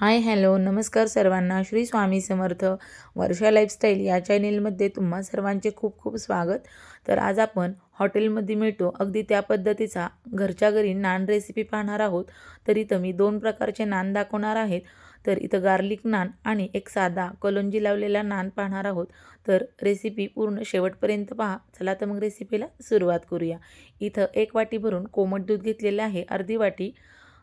Hi hello नमस्कार सर्वांना. श्री स्वामी समर्थ वर्षा lifestyle या चॅनेलमध्ये तुम्हा सर्वांचे खूप खूप स्वागत. तर आज आपण हॉटेलमध्ये मिळतो. अगदी त्या पद्धतीचा घरच्या घरी नान रेसिपी पाहणार आहोत. तर इथं मी दोन प्रकारचे नान दाखवणार आहेत. तर इथं गार्लिक नान आणि एक साधा कलोंजी लावलेला नान पाहणार आहोत. तर रेसिपी पूर्ण शेवटपर्यंत पहा. चला तर मग रेसिपीला सुरुवात करूया. इथं एक वाटी भरून कोमट दूध घेतलेलं आहे. अर्धी वाटी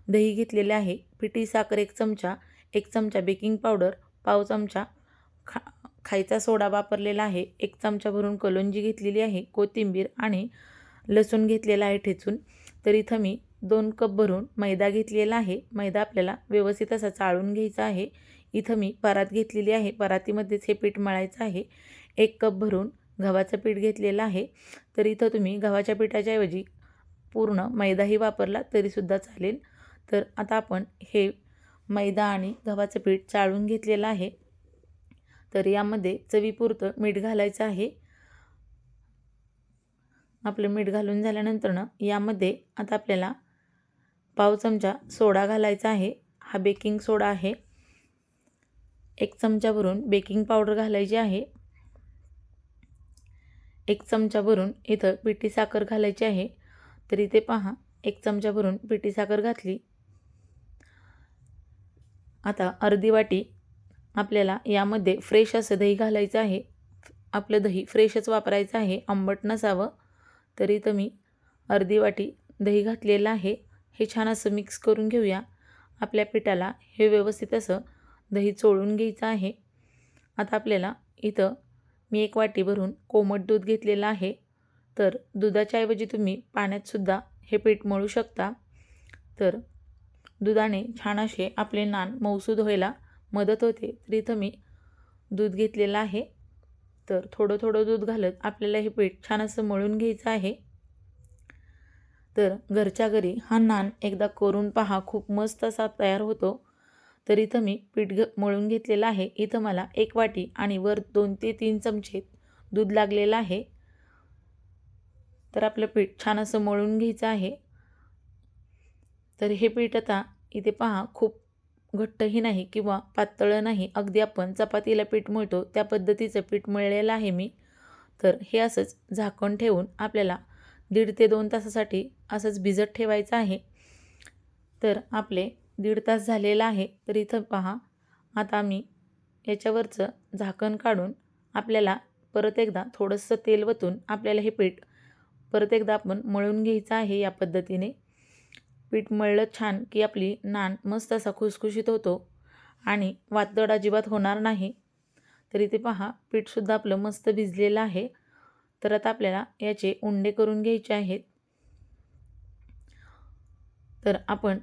दही घेतलेले आहे. पिठी साखर एक चमचा एक चमचा बेकिंग पावडर पाव चमचा खा खायचा सोडा वापरलेला आहे. एक चमचा भरून कलोंजी घेतलेली आहे. कोथिंबीर आणि लसूण घेतलेला आहे ठेचून. तर इथं मी दोन कप भरून मैदा घेतलेला आहे. मैदा आपल्याला व्यवस्थित असा चाळून घ्यायचा आहे. इथं मी परात घेतलेली आहे. परातीमध्येच हे पीठ मळायचं आहे. एक कप भरून गव्हाचं पीठ घेतलेलं आहे. तर इथं तुम्ही गव्हाच्या पिठाच्या ऐवजी पूर्ण मैदाही वापरला तरीसुद्धा चालेल. तर आता आपण हे मैदा आणि गव्हाचं पीठ चाळून घेतलेलं आहे. तर यामध्ये चवीपुरतं मीठ घालायचं आहे. आपलं मीठ घालून झाल्यानंतरनं यामध्ये आता आपल्याला पाव चमचा सोडा घालायचा आहे. हा बेकिंग सोडा आहे. एक चमचा भरून बेकिंग पावडर घालायची आहे. एक चमचा भरून इथं पिठी साखर घालायची आहे. तर इथे पहा एक चमचा भरून पिठी साखर घातली आता अर्धी वाटी आपल्याला यामध्ये फ्रेश असं दही घालायचं आहे. आपलं दही फ्रेशच वापरायचं आहे. आंबट नसावं. तरी तर मी अर्धी वाटी दही घातलेलं आहे. हे छान असं मिक्स करून घेऊया. आपल्या पिठाला हे व्यवस्थित असं दही चोळून घ्यायचं आहे. आता आपल्याला इथं मी एक वाटी भरून कोमट दूध घेतलेलं आहे. तर दुधाच्या ऐवजी तुम्ही पाण्यातसुद्धा हे पीठ मळू शकता. तर दुधाने छान असे आपले नान मऊसूद व्हायला मदत होते. तर इथं मी दूध घेतलेलं आहे तर थोडं थोडं दूध घालत आपल्याला हे पीठ छान असं मळून घ्यायचं आहे. तर घरच्या घरी हा नान एकदा करून पहा खूप मस्त असा तयार होतो. तर इथं मी पीठ घ मळून घेतलेलं आहे. इथं मला एक वाटी आणि वर दोन ते तीन चमचे दूध लागलेलं आहे. तर आपलं पीठ छान असं मळून घ्यायचं आहे. तर हे पीठ आता इथे पहा खूप घट्टही नाही किंवा पातळ नाही. अगदी आपण चपातीला पीठ मळतो त्या पद्धतीचं पीठ मळलेलं आहे मी. तर हे असंच झाकण ठेवून आपल्याला दीड ते दोन तासासाठी असंच भिजत ठेवायचं आहे. तर आपले दीड तास झालेलं आहे. तर इथं पहा आता मी याच्यावरचं झाकण काढून आपल्याला परत एकदा थोडंसं तेल वतून आपल्याला हे पीठ परत एकदा आपण मळून घ्यायचं आहे या पद्धतीने. पीठ मळलं छान की आपली नान मस्त असा खुसखुशीत होतो. आणि वातड अजिबात होणार नाही. तर इथे पहा पीठसुद्धा आपलं मस्त भिजलेलं आहे. तर आता आपल्याला याचे उंडे करून घ्यायचे आहेत. तर आपण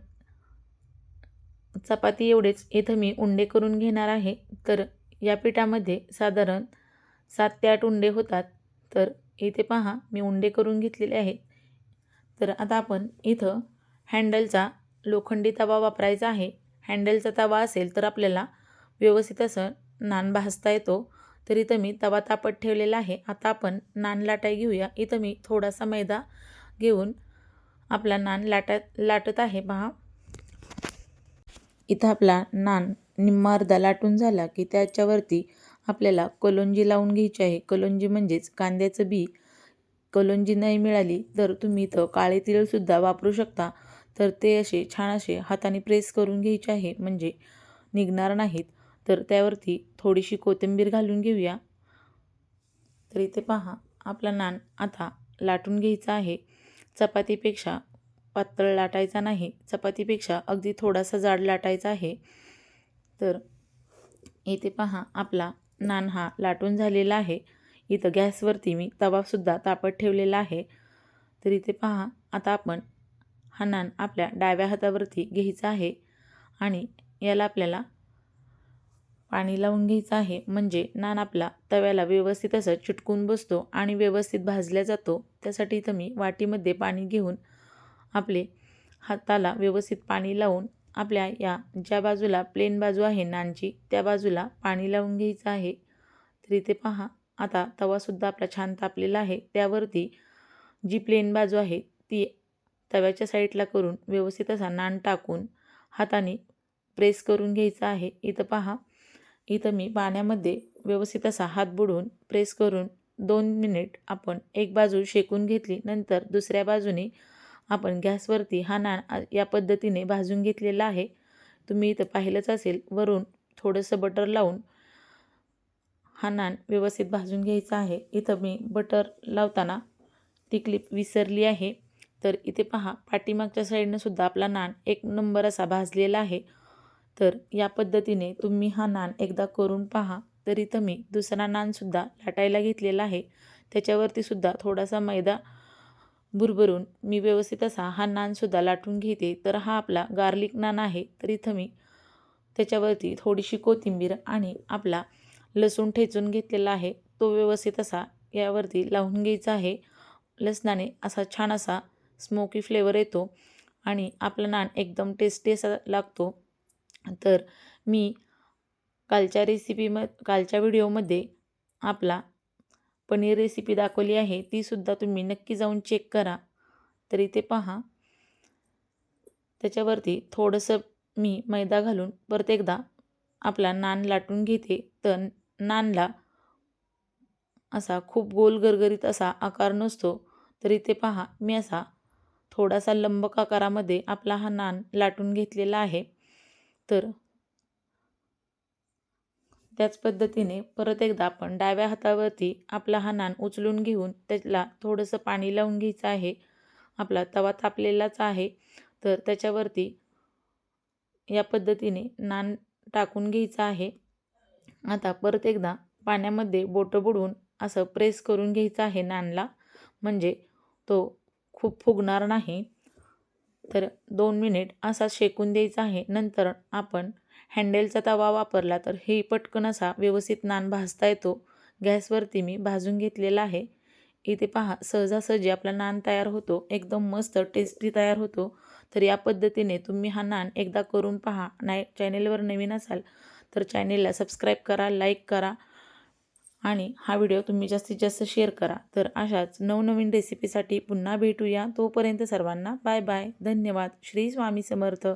चपाती एवढेच इथं मी उंडे करून घेणार आहे. तर या पिठामध्ये साधारण सात ते आठ उंडे होतात. तर इथे पहा मी उंडे करून घेतलेले आहेत. तर आता आपण इथं हँडलचा लोखंडी तवा वापरायचा आहे. हँडलचा तवा असेल तर आपल्याला व्यवस्थित असं नान भाजता येतो. तर इथं मी तवा तापत ठेवलेला आहे. आता आपण नान लाटाय घेऊया. इथं मी थोडासा मैदा घेऊन आपला नान लाटत लाटत आहे. पहा. इथं आपला नान निम्मा अर्धा लाटून झाला की त्याच्यावरती आपल्याला कलोंजी लावून घ्यायची आहे. कलोंजी म्हणजेच कांद्याचं बी. कलोंजी नाही मिळाली तर तुम्ही इथं काळे तिळसुद्धा वापरू शकता. तर ते असे छान असे हाताने प्रेस करून घ्यायचे आहे. म्हणजे निघणार नाहीत. तर त्यावरती थोडीशी कोथिंबीर घालून घेऊया. तर इथे पहा आपला नान आता लाटून घ्यायचा आहे. चपातीपेक्षा पातळ लाटायचा नाही. चपातीपेक्षा अगदी थोडासा जाड लाटायचा आहे. तर इथे पहा आपला नान हा लाटून झालेला आहे. इथं गॅसवरती मी तवासुद्धा तापत ठेवलेला आहे. तर इथे पहा आता आपण हा नान आपल्या डाव्या हातावरती घ्यायचा आहे आणि याला आपल्याला पाणी लावून घ्यायचं आहे. म्हणजे नान आपला तव्याला व्यवस्थित असं चिटकून बसतो आणि व्यवस्थित भाजल्या जातो. त्यासाठी इथं मी वाटीमध्ये पाणी घेऊन आपले हाताला व्यवस्थित पाणी लावून आपल्या या ज्या बाजूला प्लेन बाजू आहे नानची त्या बाजूला पाणी लावून घ्यायचं आहे. तर इथे पहा आता तवासुद्धा आपला छान तापलेला आहे. त्यावरती जी प्लेन बाजू आहे ती तव्याच्या साईडला करून व्यवस्थित असा नान टाकून हाताने प्रेस करून घ्यायचा आहे. इथं पहा. इथं मी पाण्यामध्ये व्यवस्थित असा हात बुडवून प्रेस करून दोन मिनिट आपण एक बाजू शेकून घेतली. नंतर दुसऱ्या बाजूने आपण गॅसवरती हा नान या पद्धतीने भाजून घेतलेला आहे. तुम्ही इथं पाहिलंच असेल वरून थोडंसं बटर लावून हा नान व्यवस्थित भाजून घ्यायचा आहे. इथं मी बटर लावताना ती क्लिप विसरली आहे. तर इथे पहा पाठीमागच्या साईडनं सुद्धा आपला नान एक नंबर असा भाजलेला आहे. तर या पद्धतीने तुम्ही हा नान एकदा करून पहा तर इथं मी दुसरा नानसुद्धा लाटायला घेतलेला आहे. त्याच्यावरती सुद्धा थोडासा मैदा भुरभरून मी व्यवस्थित असा हा नानसुद्धा लाटून घेते. तर हा आपला गार्लिक नान आहे तर इथं मी त्याच्यावरती थोडीशी कोथिंबीर आणि आपला लसूण ठेचून घेतलेला आहे. तो व्यवस्थित असा यावरती लावून घ्यायचा आहे. लसणाने असा छान असा स्मोकी फ्लेवर येतो आणि आपला नान एकदम टेस्टी असा लागतो. तर मी कालच्या रेसिपी म कालच्या व्हिडिओमध्ये आपला पनीर रेसिपी दाखवली आहे. तीसुद्धा तुम्ही नक्की जाऊन चेक करा. तर इथे पहा. त्याच्यावरती थोडंसं मी मैदा घालून परत एकदा आपला नान लाटून घेते. तर नानला असा खूप गोल गरगरीत असा आकार नसतो. तर इथे पहा. मी असा थोडासा लंबक आकारामध्ये आपला हा नान लाटून घेतलेला आहे. तर त्याच पद्धतीने परत एकदा आपण डाव्या हातावरती आपला हा नान उचलून घेऊन त्याला थोडंसं पाणी लावून घ्यायचं आहे. आपला तवा तापलेलाच आहे. तर त्याच्यावरती या पद्धतीने नान टाकून घ्यायचं आहे. आता परत एकदा पाण्यामध्ये बोटं बुडवून असं प्रेस करून घ्यायचं आहे नानला. म्हणजे तो खूप फुगणार नाही. तर दोन मिनिट असा शेकून द्यायचा आहे. नंतर आपण हँडेलचा तवा वापरला तर हे पटकन असा व्यवस्थित नान भाजता येतो. गॅसवरती मी भाजून घेतलेला आहे. इथे पहा सहजासहजी आपला नान तयार होतो. एकदम मस्त टेस्टी तयार होतो. तर या पद्धतीने तुम्ही हा नान एकदा करून पहा. नाही चॅनेलवर नवीन असाल तर चॅनेलला सबस्क्राईब करा लाईक करा. आणि हा व्हिडिओ तुम्ही जास्तीत जास्त शेअर करा. तर अशाच नवनवीन रेसिपीसाठी पुन्हा भेटूया. तोपर्यंत सर्वांना बाय बाय. धन्यवाद. श्री स्वामी समर्थ.